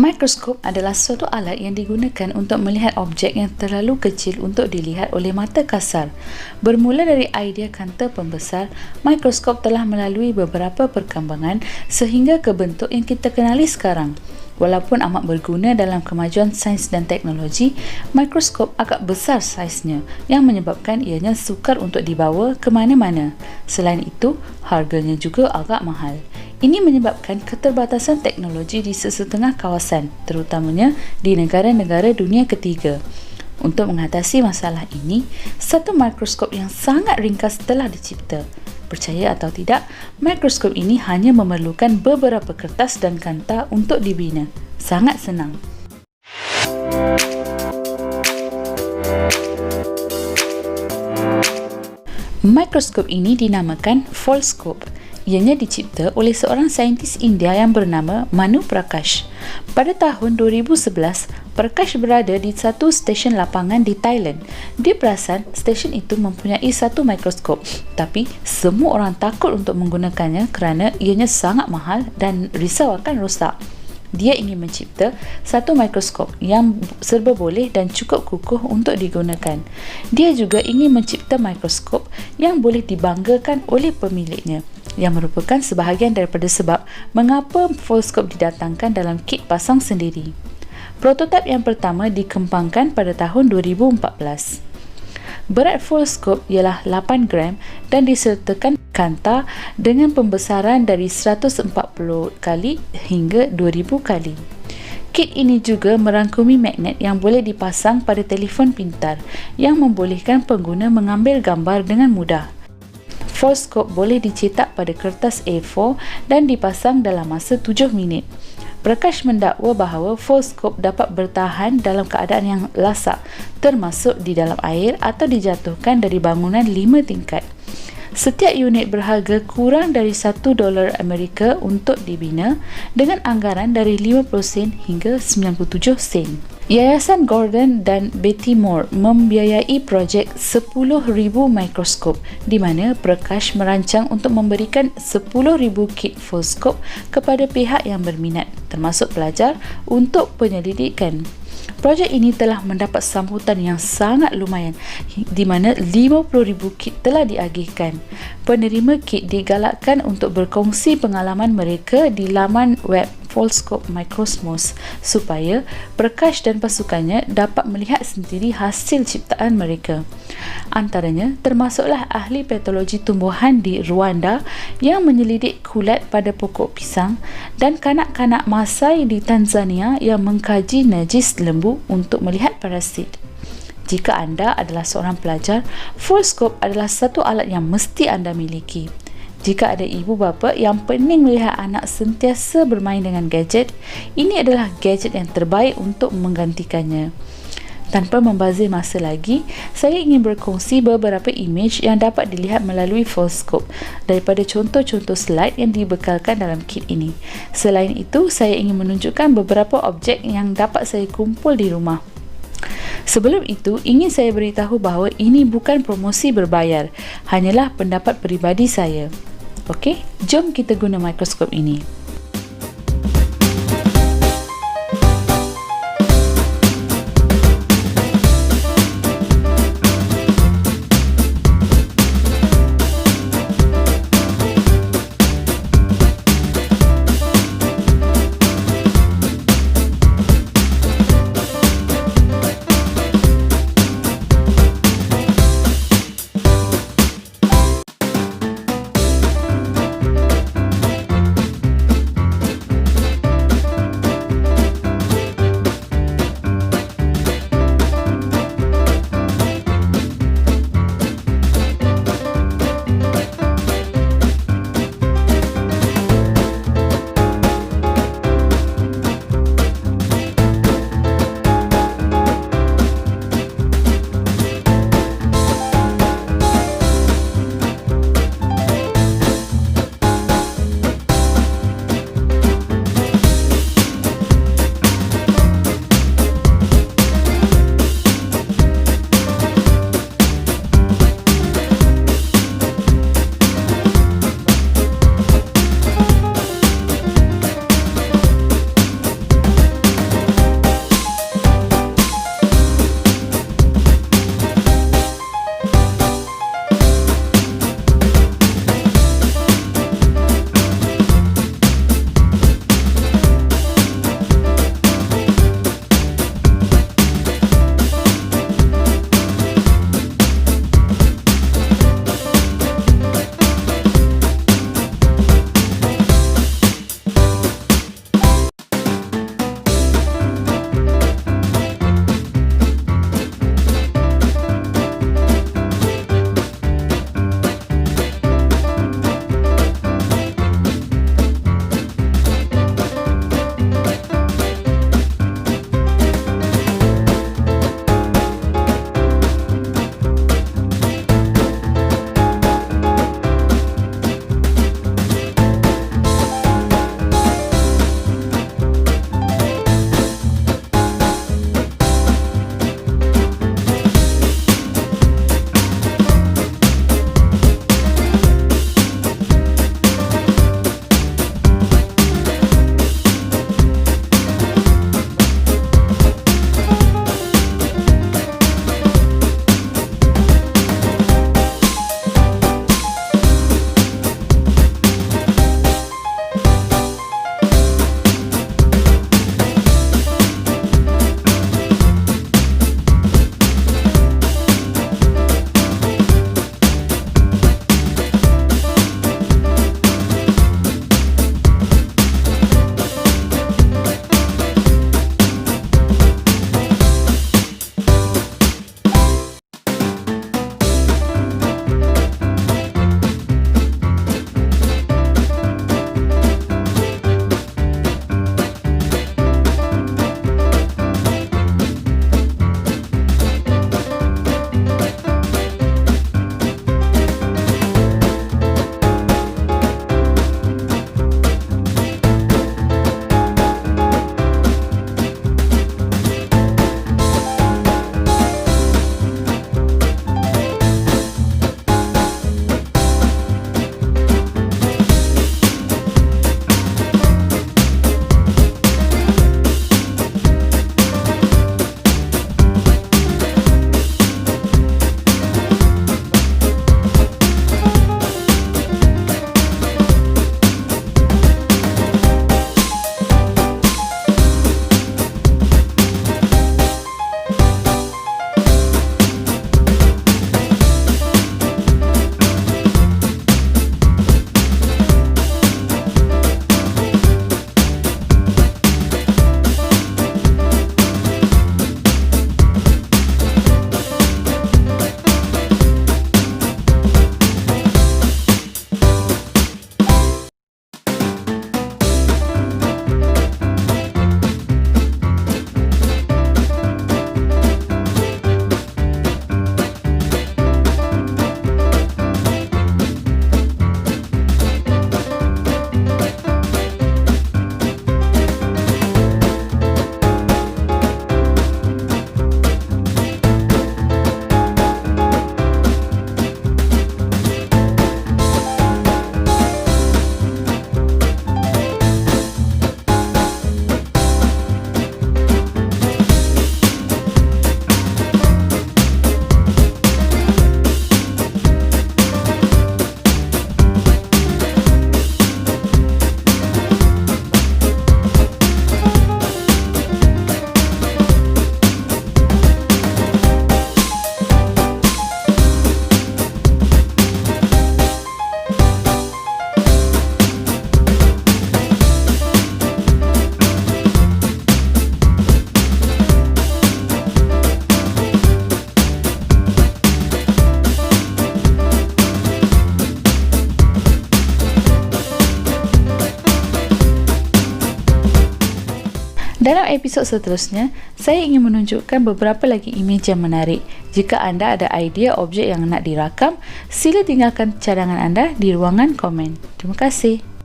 Mikroskop adalah suatu alat yang digunakan untuk melihat objek yang terlalu kecil untuk dilihat oleh mata kasar. Bermula dari idea kanta pembesar, mikroskop telah melalui beberapa perkembangan sehingga ke bentuk yang kita kenali sekarang. Walaupun amat berguna dalam kemajuan sains dan teknologi, mikroskop agak besar saiznya yang menyebabkan ianya sukar untuk dibawa ke mana-mana. Selain itu, harganya juga agak mahal. Ini menyebabkan keterbatasan teknologi di sesetengah kawasan, terutamanya di negara-negara dunia ketiga. Untuk mengatasi masalah ini, satu mikroskop yang sangat ringkas telah dicipta. Percaya atau tidak, mikroskop ini hanya memerlukan beberapa kertas dan kanta untuk dibina. Sangat senang. Mikroskop ini dinamakan Foldscope. Ianya dicipta oleh seorang saintis India yang bernama Manu Prakash. Pada tahun 2011, Prakash berada di satu stesen lapangan di Thailand. Dia perasan stesen itu mempunyai satu mikroskop, tapi semua orang takut untuk menggunakannya kerana ianya sangat mahal dan risau akan rosak. Dia ingin mencipta satu mikroskop yang serba boleh dan cukup kukuh untuk digunakan. Dia juga ingin mencipta mikroskop yang boleh dibanggakan oleh pemiliknya yang merupakan sebahagian daripada sebab mengapa foldscope didatangkan dalam kit pasang sendiri. Prototip yang pertama dikembangkan pada tahun 2014. Berat foldscope ialah 8 gram dan disertakan kanta dengan pembesaran dari 140 kali hingga 2000 kali. Kit ini juga merangkumi magnet yang boleh dipasang pada telefon pintar yang membolehkan pengguna mengambil gambar dengan mudah. Foldscope boleh dicetak pada kertas A4 dan dipasang dalam masa 7 minit. Prakash mendakwa bahawa foldscope dapat bertahan dalam keadaan yang lasak termasuk di dalam air atau dijatuhkan dari bangunan 5 tingkat. Setiap unit berharga kurang dari 1 dolar Amerika untuk dibina dengan anggaran dari 50 sen hingga 97 sen. Yayasan Gordon dan Betty Moore membiayai projek 10,000 mikroskop di mana Prakash merancang untuk memberikan 10,000 kit foldscope kepada pihak yang berminat termasuk pelajar untuk penyelidikan. Projek ini telah mendapat sambutan yang sangat lumayan di mana 50,000 kit telah diagihkan. Penerima kit digalakkan untuk berkongsi pengalaman mereka di laman web Foldscope Microsmos supaya Prakash dan pasukannya dapat melihat sendiri hasil ciptaan mereka. Antaranya termasuklah ahli patologi tumbuhan di Rwanda yang menyelidik kulat pada pokok pisang dan kanak-kanak Masai di Tanzania yang mengkaji najis lembu untuk melihat parasit. Jika anda adalah seorang pelajar, Foldscope adalah satu alat yang mesti anda miliki. Jika ada ibu bapa yang pening melihat anak sentiasa bermain dengan gadget, ini adalah gadget yang terbaik untuk menggantikannya. Tanpa membazir masa lagi, saya ingin berkongsi beberapa imej yang dapat dilihat melalui Foldscope daripada contoh-contoh slide yang dibekalkan dalam kit ini. Selain itu, saya ingin menunjukkan beberapa objek yang dapat saya kumpul di rumah. Sebelum itu, ingin saya beritahu bahawa ini bukan promosi berbayar, hanyalah pendapat peribadi saya. Okey, jom kita guna mikroskop ini. Episod seterusnya, saya ingin menunjukkan beberapa lagi imej yang menarik. Jika anda ada idea objek yang nak dirakam, sila tinggalkan cadangan anda di ruangan komen. Terima kasih.